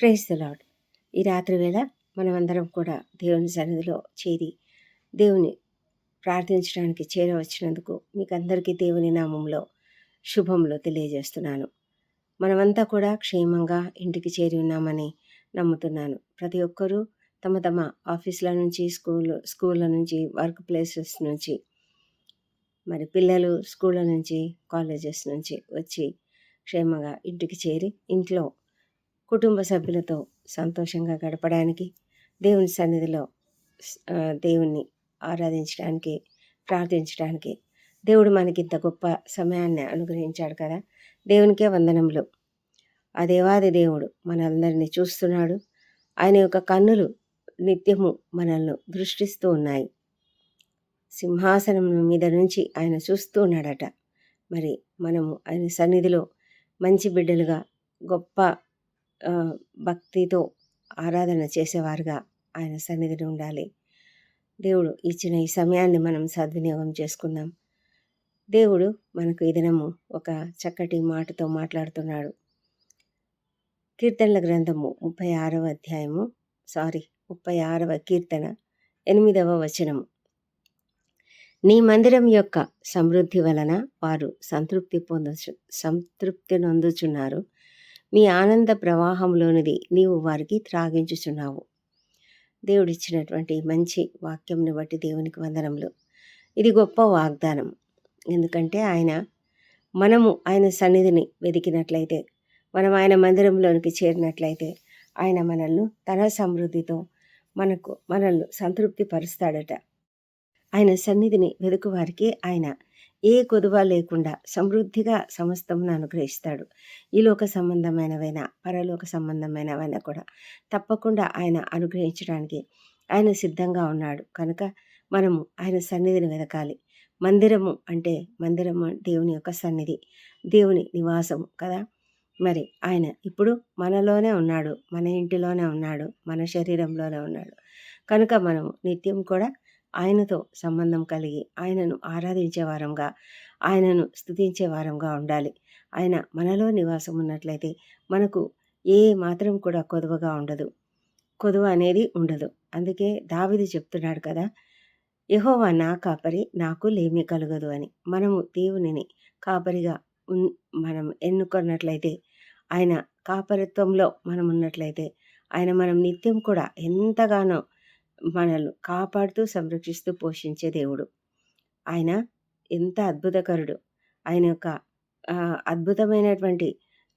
Praise the lord ఈ రాత్రి వేళ మనమందరం కూడా దేవుని సన్నిధిలో చేరి దేవుని ప్రార్థించడానికి చేరవచ్చినందుకు మీకు అందరికీ దేవుని నామంలో శుభములు తెలియజేస్తున్నాను. మనమంతా కూడా క్షేమంగా ఇంటికి చేరి ఉన్నామని నమ్ముతున్నాను. ప్రతి ఒక్కరూ తమ తమ ఆఫీసుల నుంచి స్కూల్ స్కూళ్ళ నుంచి వర్క్ ప్లేసెస్ నుంచి మరి పిల్లలు స్కూళ్ళ నుంచి కాలేజెస్ నుంచి వచ్చి క్షేమంగా ఇంటికి చేరి ఇంట్లో కుటుంబ సభ్యులతో సంతోషంగా గడపడానికి దేవుని సన్నిధిలో దేవుణ్ణి ఆరాధించడానికి ప్రార్థించడానికి దేవుడు మనకి ఇంత గొప్ప సమయాన్ని అనుగ్రహించాడు కదా. దేవునికే వందనములు. ఆ దేవాది దేవుడు మనందరినీ చూస్తున్నాడు. ఆయన యొక్క కన్నులు నిత్యము మనల్ని దృష్టిస్తూ ఉన్నాయి. సింహాసనం మీద నుంచి ఆయన చూస్తూ ఉన్నాడట. మరి మనము ఆయన సన్నిధిలో మంచి బిడ్డలుగా గొప్ప భక్తితో ఆరాధన చేసేవారుగా ఆయన సన్నిధిని ఉండాలి. దేవుడు ఇచ్చిన ఈ సమయాన్ని మనం సద్వినియోగం చేసుకుందాం. దేవుడు మనకు ఈ దినము ఒక చక్కటి మాటతో మాట్లాడుతున్నాడు. కీర్తనల గ్రంథము ముప్పై ఆరవ అధ్యాయము సారీ ముప్పై ఆరవ కీర్తన ఎనిమిదవ వచనము. నీ మందిరం యొక్క సమృద్ధి వలన వారు సంతృప్తి పొంద సంతృప్తి నొందుచున్నారు. మీ ఆనంద ప్రవాహంలోనిది నీవు వారికి త్రాగించుచున్నావు. దేవుడిచ్చినటువంటి మంచి వాక్యంని బట్టి దేవునికి వందనములు. ఇది గొప్ప వాగ్దానం. ఎందుకంటే ఆయన మనము ఆయన సన్నిధిని వెతికినట్లయితే మనం ఆయన మందిరంలోనికి చేరినట్లయితే ఆయన మనల్ని తన సమృద్ధితో మనకు మనల్ని సంతృప్తి పరుస్తాడట ఆయన సన్నిధిని వెతుకు వారికి ఆయన ఏ కొదువ లేకుండా సమృద్ధిగా సమస్తమును అనుగ్రహిస్తాడు. ఈ లోక సంబంధమైనవైనా పరలోక సంబంధమైనవైనా కూడా తప్పకుండా ఆయన అనుగ్రహించడానికి ఆయన సిద్ధంగా ఉన్నాడు. కనుక మనము ఆయన సన్నిధిని వెతకాలి మందిరము అంటే మందిరము దేవుని యొక్క సన్నిధి దేవుని నివాసము కదా. మరి ఆయన ఇప్పుడు మనలోనే ఉన్నాడు మన ఇంటిలోనే ఉన్నాడు మన శరీరంలోనే ఉన్నాడు. కనుక మనము నిత్యం కూడా ఆయనతో సంబంధం కలిగి ఆయనను ఆరాధించే వారంగా ఆయనను స్తుతించే వారంగా ఉండాలి. ఆయన మనలో నివాసం ఉన్నట్లయితే మనకు ఏ మాత్రం కూడా కొదువగా ఉండదు. కొదువ అనేది ఉండదు. అందుకే దావిది చెప్తున్నాడు కదా యహోవా నా కాపరి నాకు లేమి కలగదు అని. మనము దేవునిని కాపరిగా ఉన్ మనం ఎన్నుకున్నట్లయితే ఆయన కాపరిత్వంలో మనం ఉన్నట్లయితే ఆయన మనం నిత్యం కూడా ఎంతగానో మనల్ని కాపాడుతూ సంరక్షిస్తూ పోషించే దేవుడు. ఆయన ఎంత అద్భుతకరుడు. ఆయన యొక్క అద్భుతమైనటువంటి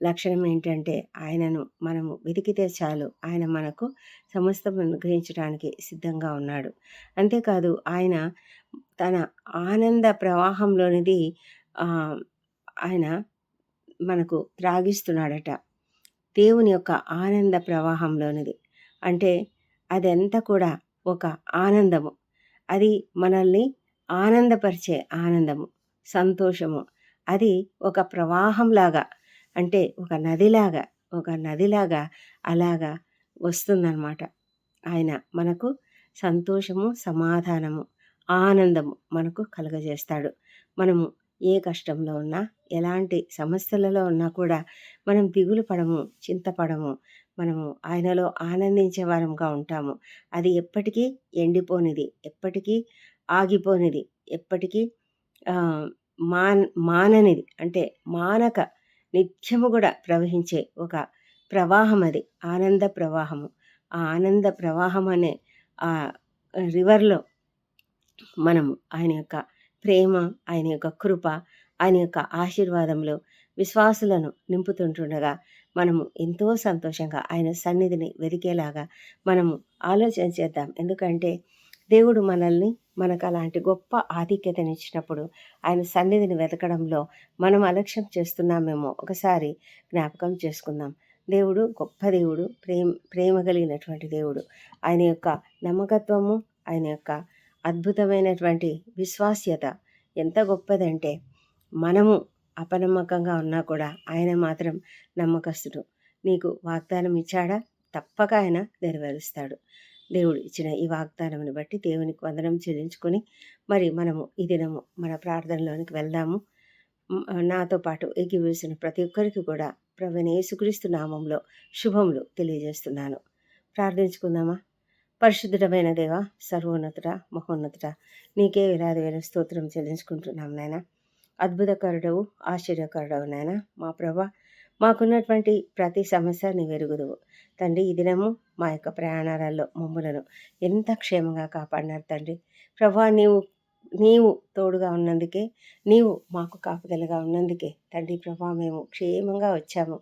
లక్షణం ఏంటంటే ఆయనను మనము వెతికితే చాలు. ఆయన మనకు సమస్తం అనుగ్రహించడానికి సిద్ధంగా ఉన్నాడు. అంతేకాదు ఆయన తన ఆనంద ప్రవాహంలోనిది ఆయన మనకు త్రాగిస్తున్నాడట. దేవుని యొక్క ఆనంద ప్రవాహంలోనిది. అంటే అదంతా కూడా ఒక ఆనందము. అది మనల్ని ఆనందపరిచే ఆనందము సంతోషము. అది ఒక ప్రవాహంలాగా అంటే ఒక నదిలాగా ఒక నదిలాగా అలాగా వస్తుందన్నమాట. ఆయన మనకు సంతోషము సమాధానము ఆనందము మనకు కలుగజేస్తాడు. మనము ఏ కష్టంలో ఉన్నా ఎలాంటి సమస్యలలో ఉన్నా కూడా మనం దిగులు పడము చింతపడము మనము ఆయనలో ఆనందించే వారంగా ఉంటాము. అది ఎప్పటికీ ఎండిపోనిది ఎప్పటికీ ఆగిపోనిది ఎప్పటికీ మాన్ మాననిది. అంటే మానక నిత్యము కూడా ప్రవహించే ఒక ప్రవాహం అది ఆనంద ప్రవాహము. ఆ ఆనంద ప్రవాహం అనే ఆ రివర్లో మనము ఆయన యొక్క ప్రేమ ఆయన యొక్క కృప ఆయన యొక్క ఆశీర్వాదంలో విశ్వాసులను నింపుతుంటుండగా మనము ఎంతో సంతోషంగా ఆయన సన్నిధిని వెతికేలాగా మనము ఆలోచన చేద్దాం. ఎందుకంటే దేవుడు మనల్ని మనకు అలాంటి గొప్ప ఆధిక్యతనిచ్చినప్పుడు ఆయన సన్నిధిని వెతకడంలో మనం అలక్ష్యం చేస్తున్నామేమో ఒకసారి జ్ఞాపకం చేసుకుందాం. దేవుడు గొప్ప దేవుడు ప్రేమ ప్రేమ కలిగినటువంటి దేవుడు. ఆయన యొక్క నమ్మకత్వము ఆయన యొక్క అద్భుతమైనటువంటి విశ్వాస్యత ఎంత గొప్పదంటే మనము అపనమ్మకంగా ఉన్నా కూడా ఆయన మాత్రం నమ్మకస్తుడు. నీకు వాగ్దానం ఇచ్చాడా? తప్పక ఆయన నెరవేరుస్తాడు. దేవుడు ఇచ్చిన ఈ వాగ్దానమును బట్టి దేవునికి వందనం చెల్లించుకొని మరి మనము ఈ దినము మన ప్రార్థనలోనికి వెళ్దాము. నాతో పాటు ఎగివేసిన ప్రతి ఒక్కరికి కూడా ప్రవీణ యేసుక్రీస్తు నామంలో శుభములు తెలియజేస్తున్నాను. ప్రార్థించుకుందామా? పరిశుద్ధమైన దేవ సర్వోన్నతుడ మహోన్నతుడ నీకే వేలాది వేల స్తోత్రం చెల్లించుకుంటున్నాం నాయన. అద్భుతకరుడవు ఆశ్చర్యకరుడవు నాయన. మా ప్రభ మాకున్నటువంటి ప్రతి సమస్య నీ వెరుగుదువు తండ్రి ఈ దినము మా యొక్క ప్రయాణాలలో మమ్ములను ఎంత క్షేమంగా కాపాడినారు తండ్రి. ప్రభా నీవు నీవు తోడుగా ఉన్నందుకే నీవు మాకు కాపుదలుగా ఉన్నందుకే తండ్రి ప్రభా మేము క్షేమంగా వచ్చాము.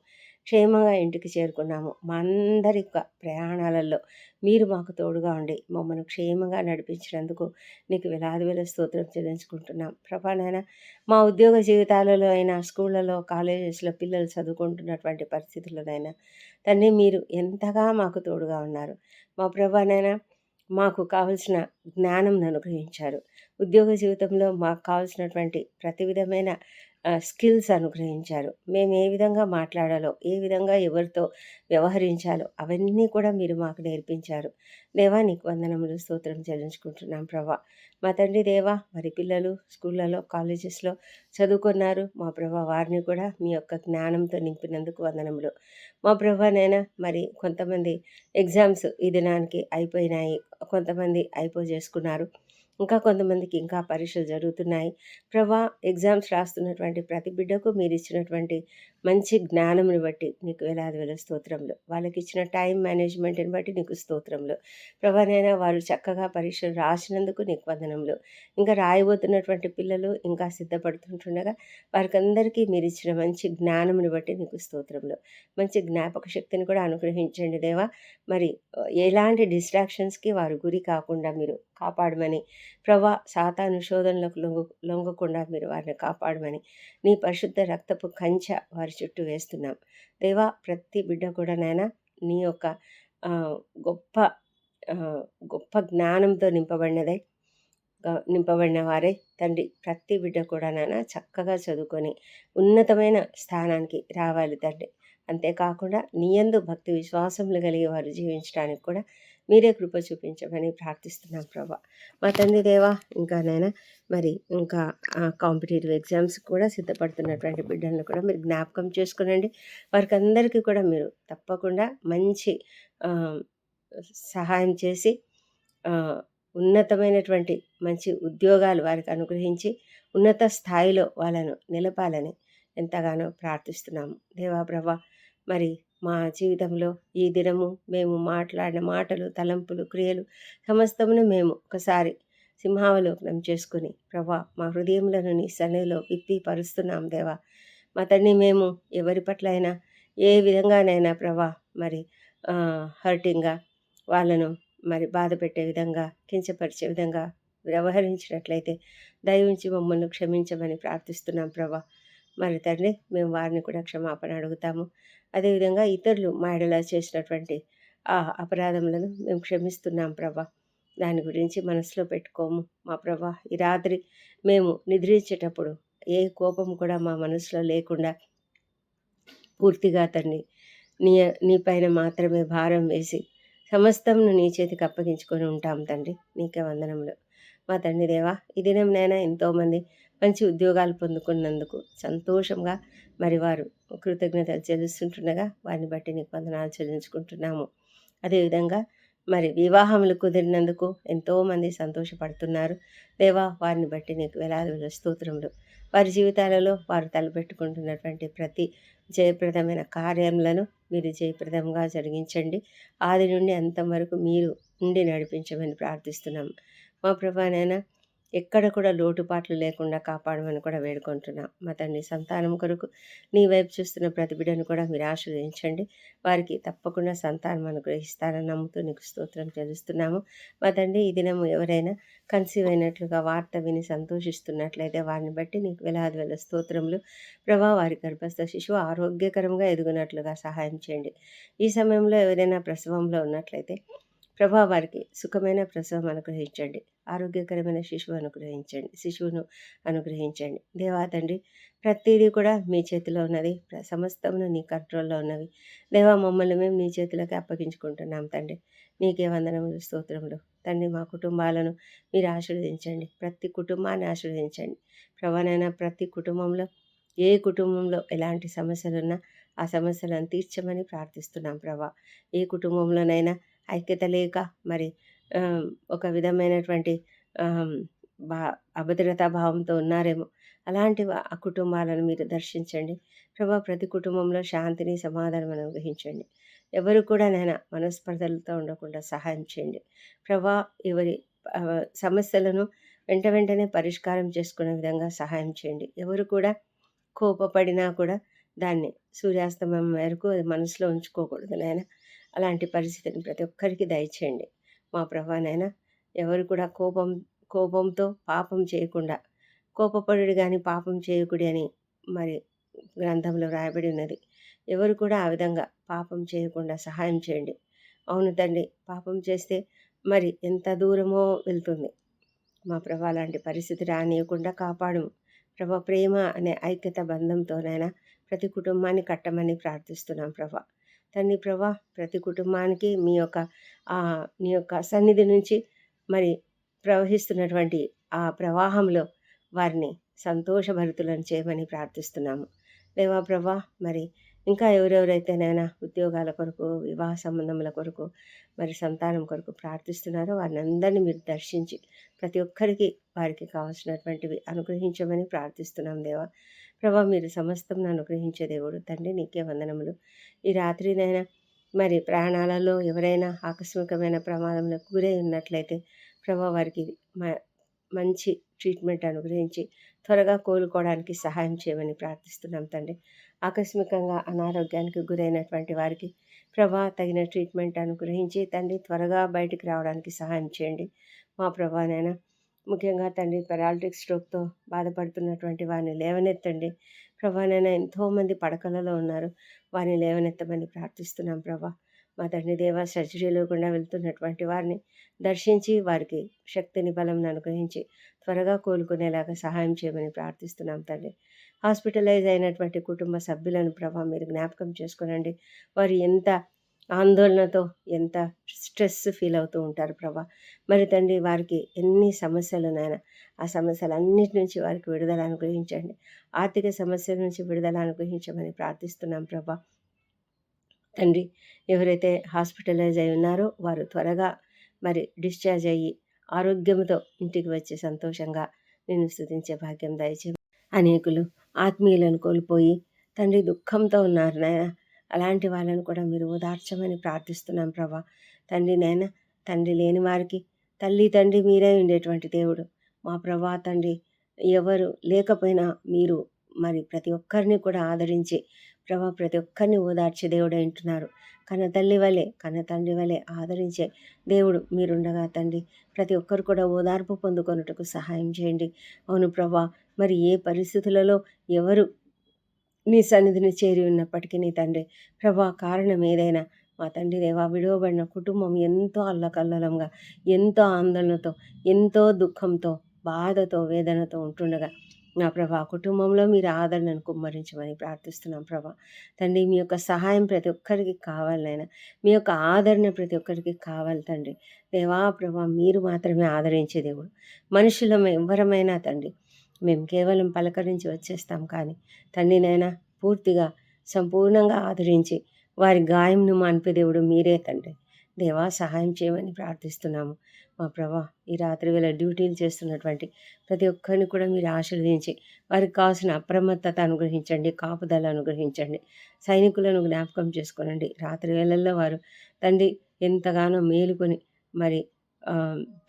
క్షేమంగా ఇంటికి చేరుకున్నాము. మా అందరి యొక్క ప్రయాణాలలో మీరు మాకు తోడుగా ఉండి మమ్మల్ని క్షేమంగా నడిపించినందుకు నీకు వేలాది వేల స్తోత్రం చెల్లించుకుంటున్నాం. ప్రభానైనా మా ఉద్యోగ జీవితాలలో అయినా స్కూళ్ళలో కాలేజెస్లో పిల్లలు చదువుకుంటున్నటువంటి పరిస్థితుల్లోనైనా తండ్రి మీరు ఎంతగా మాకు తోడుగా ఉన్నారు. మా ప్రభానైనా మాకు కావలసిన జ్ఞానం అనుగ్రహించారు. ఉద్యోగ జీవితంలో మాకు కావాల్సినటువంటి ప్రతి విధమైన స్కిల్స్ అనుగ్రహించారు. మేము ఏ విధంగా మాట్లాడాలో ఏ విధంగా ఎవరితో వ్యవహరించాలో అవన్నీ కూడా మీరు మాకు నేర్పించారు. దేవా నీకు వందనములు స్తోత్రం చెల్లించుకుంటున్నాం ప్రభా. మా తండ్రి దేవా మరి పిల్లలు స్కూళ్ళలో కాలేజెస్లో చదువుకున్నారు. మా ప్రభా వారిని కూడా మీ యొక్క జ్ఞానంతో నింపినందుకు వందనములు. మా ప్రభానైనా మరి కొంతమంది ఎగ్జామ్స్ ఈ దినానికి అయిపోయినాయి. కొంతమంది అయిపో చేసుకున్నారు ఇంకా కొంతమందికి ఇంకా పరీక్షలు జరుగుతున్నాయి. ప్రభా ఎగ్జామ్స్ రాస్తున్నటువంటి ప్రతి బిడ్డకు మీరు ఇచ్చినటువంటి మంచి జ్ఞానంని బట్టి నీకు వేలాది వేల స్తోత్రంలో వాళ్ళకి ఇచ్చిన టైం మేనేజ్మెంట్ని బట్టి నీకు స్తోత్రంలో ప్రభానైనా వారు చక్కగా పరీక్షలు రాసినందుకు నీకు వందనంలో ఇంకా రాయబోతున్నటువంటి పిల్లలు ఇంకా సిద్ధపడుతుంటుండగా వారికి అందరికీ మీరు ఇచ్చిన మంచి జ్ఞానంని బట్టి నీకు స్తోత్రంలో మంచి జ్ఞాపక శక్తిని కూడా అనుగ్రహించండి దేవా. మరి ఎలాంటి డిస్ట్రాక్షన్స్కి వారు గురి కాకుండా మీరు కాపాడమని. ప్రభా సాతాను శోధనలకు లొంగ లొంగకుండా మీరు వారిని కాపాడమని. నీ పరిశుద్ధ రక్తపు కంచ వారి చుట్టూ వేస్తున్నాం. దేవా ప్రతి బిడ్డ కూడా నాయన నీ యొక్క గొప్ప గొప్ప జ్ఞానంతో నింపబడినదే. నింపబడిన వారే. తండ్రి ప్రతి బిడ్డ కూడా నాన్న చక్కగా చదువుకొని ఉన్నతమైన స్థానానికి రావాలి తండ్రి. అంతేకాకుండా నీయందు భక్తి విశ్వాసములు కలిగి వారు జీవించడానికి కూడా మీరే కృప చూపించమని ప్రార్థిస్తున్నాం ప్రభా. మా తండ్రి దేవా ఇంకా నేను మరి ఇంకా కాంపిటేటివ్ ఎగ్జామ్స్ కూడా సిద్ధపడుతున్నటువంటి బిడ్డలను కూడా మీరు జ్ఞాపకం చేసుకునండి. వారికి అందరికీ కూడా మీరు తప్పకుండా మంచి సహాయం చేసి ఉన్నతమైనటువంటి మంచి ఉద్యోగాలు వారికి అనుగ్రహించి ఉన్నత స్థాయిలో వాళ్ళను నిలపాలని ఎంతగానో ప్రార్థిస్తున్నాము దేవా ప్రభా మరి మా జీవితంలో ఈ దినము మేము మాట్లాడిన మాటలు తలంపులు క్రియలు సమస్తమును మేము ఒకసారి సింహావలోకనం చేసుకుని ప్రభా మా హృదయములను నీ సన్నిధిలో విప్పి పరుస్తున్నాం దేవా. మా తండ్రి మేము ఎవరి పట్ల అయినా ఏ విధంగానైనా ప్రభా మరి హర్టింగ్గా వాళ్ళను మరి బాధ పెట్టే విధంగా కించపరిచే విధంగా వ్యవహరించినట్లయితే దయవుంచి మమ్మల్ని క్షమించమని ప్రార్థిస్తున్నాం ప్రభా. మరి తండ్రి మేము వారిని కూడా క్షమాపణ అడుగుతాము. అదేవిధంగా ఇతరులు మా ఎడలా చేసినటువంటి ఆ అపరాధములను మేము క్షమిస్తున్నాం ప్రభా. దాని గురించి మనసులో పెట్టుకోము. మా ప్రభా ఈ రాత్రి మేము నిద్రించేటప్పుడు ఏ కోపం కూడా మా మనసులో లేకుండా పూర్తిగా తండ్రి నీ నీ పైన మాత్రమే భారం వేసి సమస్తంను నీ చేతికి అప్పగించుకొని ఉంటాం తండ్రి. నీకే వందనములు. మా తండ్రి దేవా ఈ దినం నైనా ఎంతోమంది మంచి ఉద్యోగాలు పొందుకున్నందుకు సంతోషంగా మరి వారు కృతజ్ఞతలు చెల్లిస్తుంటుండగా వారిని బట్టి నీకు వందనాలు చెల్లించుకుంటున్నాము. అదేవిధంగా మరి వివాహములు కుదిరినందుకు ఎంతోమంది సంతోషపడుతున్నారు. దేవా వారిని బట్టి నీకు వేలాది స్తోత్రములు. వారి జీవితాలలో వారు తలపెట్టుకుంటున్నటువంటి ప్రతి జయప్రదమైన కార్యములను మీరు జయప్రదంగా జరిగించండి. ఆది నుండి అంతం వరకు మీరు ఉండి నడిపించమని ప్రార్థిస్తున్నాం. మా ప్రభానైనా ఎక్కడ కూడా లోటుపాట్లు లేకుండా కాపాడమని కూడా వేడుకుంటున్నాం. మా తండ్రి సంతానం కొరకు నీ వైపు చూస్తున్న ప్రతి బిడ్డను కూడా మీరు ఆశ్రయించండి వారికి తప్పకుండా సంతానం అనుగ్రహిస్తారని నమ్ముతూ నీకు స్తోత్రం చెల్లిస్తున్నాము. మా తండ్రి ఈ దినము ఎవరైనా కన్సీవ్ అయినట్లుగా వార్త విని సంతోషిస్తున్నట్లయితే వారిని బట్టి నీకు వేలాది వేల స్తోత్రములు. ప్రభా వారి గర్భస్థ శిశువు ఆరోగ్యకరంగా ఎదుగునట్లుగా సహాయం చేయండి. ఈ సమయంలో ఎవరైనా ప్రసవంలో ఉన్నట్లయితే ప్రభా వారికి సుఖమైన ప్రసవం అనుగ్రహించండి. ఆరోగ్యకరమైన శిశువు అనుగ్రహించండి. శిశువును అనుగ్రహించండి. దేవా తండ్రి ప్రతిదీ కూడా మీ చేతిలో ఉన్నది. సమస్తమును నీ కంట్రోల్లో ఉన్నవి. దేవా మమ్మల్ని మేము నీ చేతిలోకి అప్పగించుకుంటున్నాం తండ్రి. నీకే వందనములు స్తోత్రములు. తండ్రి మా కుటుంబాలను మీరు ఆశీర్వదించండి. ప్రతి కుటుంబాన్ని ఆశీర్వదించండి. ప్రభానైనా ప్రతి కుటుంబంలో ఏ కుటుంబంలో ఎలాంటి సమస్యలున్నా ఆ సమస్యలను తీర్చమని ప్రార్థిస్తున్నాం ప్రభా. ఏ కుటుంబంలోనైనా ఐక్యత లేక మరి ఒక విధమైనటువంటి బా అభద్రతా భావంతో ఉన్నారేమో. అలాంటి ఆ కుటుంబాలను మీరు దర్శించండి. ప్రభా ప్రతి కుటుంబంలో శాంతిని సమాధానం అనుగ్రహించండి. ఎవరు కూడా నైనా మనస్పర్ధలతో ఉండకుండా సహాయం చేయండి. ప్రభా ఎవరి సమస్యలను వెంట వెంటనే పరిష్కారం చేసుకునే విధంగా సహాయం చేయండి. ఎవరు కూడా కోపపడినా కూడా దాన్ని సూర్యాస్తమయం వరకు అది మనసులో ఉంచుకోకూడదు నాయన. అలాంటి పరిస్థితిని ప్రతి ఒక్కరికి దయచేయండి. మా ప్రభానైనా ఎవరు కూడా కోపం కోపంతో పాపం చేయకుండా కోపపడు కానీ పాపం చేయకుడి అని మరి గ్రంథంలో రాయబడి ఉన్నది. ఎవరు కూడా ఆ విధంగా పాపం చేయకుండా సహాయం చేయండి. అవును తండ్రి పాపం చేస్తే మరి ఎంత దూరమో వెళ్తుంది. మా ప్రభా లాంటి పరిస్థితి రానియకుండా కాపాడు ప్రభా ప్రేమ అనే ఐక్యత బంధంతోనైనా ప్రతి కుటుంబాన్ని కట్టమని ప్రార్థిస్తున్నాం ప్రభా. తండ్రి ప్రభా ప్రతి కుటుంబానికి మీ యొక్క నీ యొక్క సన్నిధి నుంచి మరి ప్రవహిస్తున్నటువంటి ఆ ప్రవాహంలో వారిని సంతోషభరితులను చేయమని ప్రార్థిస్తున్నాము. దేవా ప్రభా మరి ఇంకా ఎవరెవరైతేనైనా ఉద్యోగాల కొరకు వివాహ సంబంధముల కొరకు మరి సంతానం కొరకు ప్రార్థిస్తున్నారో వారిని అందరినీ మీరు దర్శించి ప్రతి ఒక్కరికి వారికి కావాల్సినటువంటివి అనుగ్రహించమని ప్రార్థిస్తున్నాం దేవా. ప్రభా మీరు సమస్తం అనుగ్రహించే దేవుడు. తండ్రి నీకే వందనములు. ఈ రాత్రినైనా మరి ప్రాణాలలో ఎవరైనా ఆకస్మికమైన ప్రమాదంలో గురై ఉన్నట్లయితే ప్రభా వారికి మ- మంచి ట్రీట్మెంట్ అనుగ్రహించి త్వరగా కోలుకోవడానికి సహాయం చేయమని ప్రార్థిస్తున్నాం తండ్రి. ఆకస్మికంగా అనారోగ్యానికి గురైనటువంటి వారికి ప్రభా తగిన ట్రీట్మెంట్ అనుగ్రహించి తండ్రి త్వరగా బయటికి రావడానికి సహాయం చేయండి. మా ప్రభానైనా ముఖ్యంగా తండ్రి పెరాలిటిక్ స్ట్రోక్తో బాధపడుతున్నటువంటి వారిని లేవనెత్తండి. ప్రభానైనా ఎంతోమంది పడకలలో ఉన్నారు. వారిని లేవనెత్తమని ప్రార్థిస్తున్నాం ప్రభా. మా తండ్రి దేవ సర్జరీలో గుండా వెళ్తున్నటువంటి వారిని దర్శించి వారికి శక్తిని బలం అనుగ్రహించి త్వరగా కోలుకునేలాగా సహాయం చేయమని ప్రార్థిస్తున్నాం తండ్రి. హాస్పిటలైజ్ అయినటువంటి కుటుంబ సభ్యులను ప్రభా మీరు జ్ఞాపకం చేసుకునండి. వారు ఎంత ఆందోళనతో ఎంత స్ట్రెస్ ఫీల్ అవుతూ ఉంటారు ప్రభా. మరి తండ్రి వారికి ఎన్ని సమస్యలు నాయన ఆ సమస్యలన్నిటి నుంచి వారికి విడుదల అనుగ్రహించండి. ఆర్థిక సమస్యల నుంచి విడుదల అనుగ్రహించమని ప్రార్థిస్తున్నాం ప్రభా. తండ్రి ఎవరైతే హాస్పిటలైజ్ అయి ఉన్నారో వారు త్వరగా మరి డిశ్చార్జ్ అయ్యి ఆరోగ్యంతో ఇంటికి వచ్చి సంతోషంగా నేను స్థుతించే భాగ్యం దయచే అనేకులు ఆత్మీయులను కోల్పోయి తండ్రి దుఃఖంతో ఉన్నారు నాయన. అలాంటి వాళ్ళను కూడా మీరు ఓదార్చమని ప్రార్థిస్తున్నాం ప్రభా. తండ్రి నాయన తండ్రి లేని వారికి తల్లి తండ్రి మీరే ఉండేటువంటి దేవుడు. మా ప్రభా తండ్రి ఎవరు లేకపోయినా మీరు మరి ప్రతి ఒక్కరిని కూడా ఆదరించి ప్రభా ప్రతి ఒక్కరిని ఓదార్చే దేవుడు అంటున్నారు కన్న తల్లి వలె కన్న తండ్రి వలె ఆదరించే దేవుడు మీరుండగా తండ్రి. ప్రతి ఒక్కరు కూడా ఓదార్పు పొందుకొనుటకు సహాయం చేయండి. అవును ప్రభా మరి ఏ పరిస్థితులలో ఎవరు నీ సన్నిధిని చేరి ఉన్నప్పటికీ నీ తండ్రి ప్రభా కారణం ఏదైనా మా తండ్రి దేవా విడవబడిన కుటుంబం ఎంతో అల్లకల్లలంగా ఎంతో ఆందోళనతో ఎంతో దుఃఖంతో బాధతో వేదనతో ఉంటుండగా నా ప్రభా కుటుంబంలో మీరు ఆదరణను కుమ్మరించమని ప్రార్థిస్తున్నాం ప్రభా. తండ్రి మీ యొక్క సహాయం ప్రతి ఒక్కరికి కావాలైనా మీ యొక్క ఆదరణ ప్రతి ఒక్కరికి కావాలి తండ్రి. దేవా ప్రభా మీరు మాత్రమే ఆదరించే దేవుడు. మనుషులం ఎవరమైనా తండ్రి మేము కేవలం పలకరించి వచ్చేస్తాం కానీ తండ్రినైనా పూర్తిగా సంపూర్ణంగా ఆదరించి వారి గాయంను మాన్పిదేవుడు మీరే తండ్రి. దేవా సహాయం చేయమని ప్రార్థిస్తున్నాము. మా ప్రభా ఈ రాత్రి వేళ డ్యూటీలు చేస్తున్నటువంటి ప్రతి ఒక్కరిని కూడా మీరు ఆశీర్వదించి వారికి కావాల్సిన అప్రమత్తత అనుగ్రహించండి కాపుదల అనుగ్రహించండి సైనికులను జ్ఞాపకం చేసుకోనండి. రాత్రి వేళల్లో వారు తండ్రి ఎంతగానో మేలుకొని మరి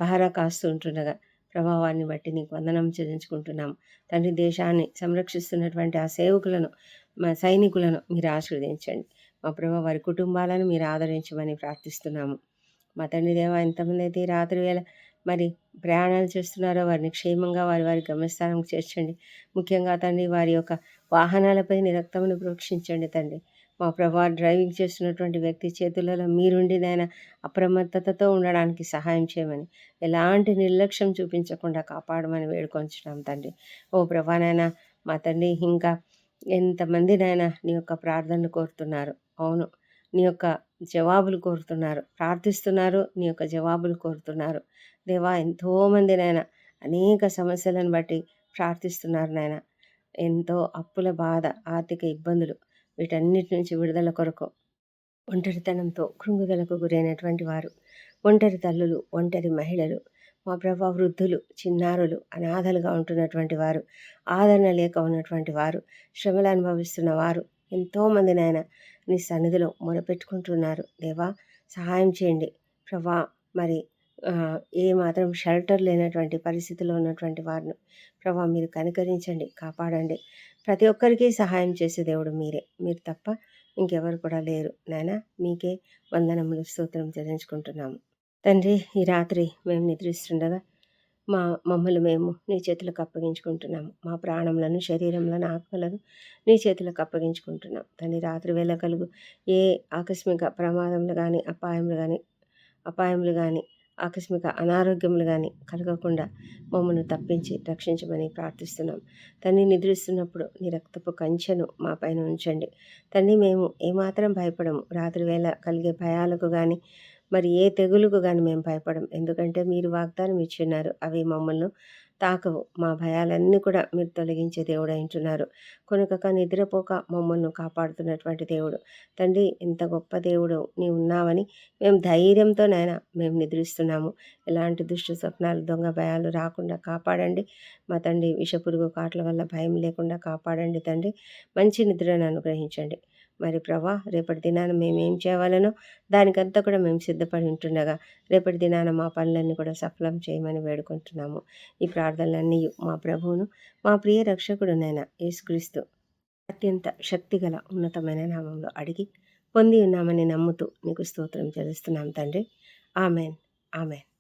పహరా కాస్తూ ఉంటుండగా ప్రభావాన్ని బట్టి నీకు వందనం చెల్లించుకుంటున్నాం. తండ్రి దేశాన్ని సంరక్షిస్తున్నటువంటి ఆ సేవకులను మా సైనికులను మీరు ఆశీర్వదించండి. మా ప్రభు వారి కుటుంబాలను మీరు ఆదరించమని ప్రార్థిస్తున్నాము. మా తండ్రి దేవ ఎంతమంది అయితే రాత్రి వేళ మరి ప్రయాణాలు చేస్తున్నారో వారిని క్షేమంగా వారి వారి గమ్యస్థానం చేర్చండి. ముఖ్యంగా తండ్రి వారి యొక్క వాహనాలపై నిరక్తమును ప్రోక్షించండి తండ్రి. మా ప్రభా డ్రైవింగ్ చేస్తున్నటువంటి వ్యక్తి చేతులలో మీరుండి నాయన అప్రమత్తతతో ఉండడానికి సహాయం చేయమని ఎలాంటి నిర్లక్ష్యం చూపించకుండా కాపాడమని వేడుకొంచున్నాం తండ్రి. ఓ ప్రభానైనా మా తండ్రి ఇంకా ఎంతమంది నాయన నీ యొక్క ప్రార్థనలు కోరుతున్నారు. అవును నీ యొక్క జవాబులు కోరుతున్నారు. ప్రార్థిస్తున్నారు నీ యొక్క జవాబులు కోరుతున్నారు. దేవా ఎంతోమంది నాయన అనేక సమస్యలను బట్టి ప్రార్థిస్తున్నారు నాయన. ఎంతో అప్పుల బాధ ఆర్థిక ఇబ్బందులు వీటన్నిటి నుంచి విడుదల కొరకు ఒంటరితనంతో కృంగుదలకు గురైనటువంటి వారు ఒంటరి తల్లులు ఒంటరి మహిళలు మా ప్రభా వృద్ధులు చిన్నారులు అనాథలుగా ఉంటున్నటువంటి వారు ఆదరణ లేక ఉన్నటువంటి వారు శ్రమలు అనుభవిస్తున్న వారు ఎంతోమంది నాయన నీ సన్నిధిలో మొరపెట్టుకుంటున్నారు. దేవా సహాయం చేయండి. ప్రభా మరి ఏ మాత్రం షెల్టర్ లేనటువంటి పరిస్థితిలో ఉన్నటువంటి వారిని ప్రభా మీరు కనికరించండి కాపాడండి. ప్రతి ఒక్కరికి సహాయం చేసే దేవుడు మీరే. మీరు తప్ప ఇంకెవరు కూడా లేరు. నాయన మీకే వందనములు స్తోత్రం చెల్లించుకుంటున్నాము. తండ్రి ఈ రాత్రి మేము నిద్రిస్తుండగా మా మమ్మల్ని మేము నీ చేతులకు అప్పగించుకుంటున్నాము. మా ప్రాణములను శరీరంలోని ఆత్మలను నీ చేతులకు అప్పగించుకుంటున్నాం తండ్రి రాత్రి వేళ కలుగు ఏ ఆకస్మిక ప్రమాదములు కానీ అపాయములు కానీ అపాయములు కానీ ఆకస్మిక అనారోగ్యములు కానీ కలగకుండా మమ్మల్ని తప్పించి రక్షించమని ప్రార్థిస్తున్నాం. తండ్రి నిద్రిస్తున్నప్పుడు నీ రక్తపు కంచెను మా పైన ఉంచండి. తండ్రి మేము ఏమాత్రం భయపడము. రాత్రి వేళ కలిగే భయాలకు కానీ మరి ఏ తెగులుకు కానీ మేము భయపడం ఎందుకంటే మీరు వాగ్దానం ఇచ్చిన్నారు అవి మమ్మల్ని తాకవు. మా భయాలన్నీ కూడా మీరు తొలగించే దేవుడు అంటున్నారు కొనుకక నిద్రపోక మమ్మల్ని కాపాడుతున్నటువంటి దేవుడు. తండ్రి ఇంత గొప్ప దేవుడు నీ ఉన్నావని మేము ధైర్యంతో నైనా మేము నిద్రిస్తున్నాము. ఎలాంటి దుష్ట స్వప్నాలు దొంగ భయాలు రాకుండా కాపాడండి. మా తండ్రి విషపురుగు కాట్ల వల్ల భయం లేకుండా కాపాడండి తండ్రి. మంచి నిద్రను అనుగ్రహించండి. మరి ప్రభా రేపటి దినాన మేము ఏం చేయాలనో దానికంతా కూడా మేము సిద్ధపడి ఉంటుండగా రేపటి దినాన మా పనులన్నీ కూడా సఫలం చేయమని వేడుకుంటున్నాము. ఈ ప్రార్థనలన్నీ మా ప్రభువును మా ప్రియ రక్షకుడునైనా యేసుక్రీస్తు అత్యంత శక్తిగల ఉన్నతమైన నామంలో అడిగి పొంది ఉన్నామని నమ్ముతూ నీకు స్తోత్రం చెల్లిస్తున్నాం తండ్రి. ఆమెన్. ఆమెన్.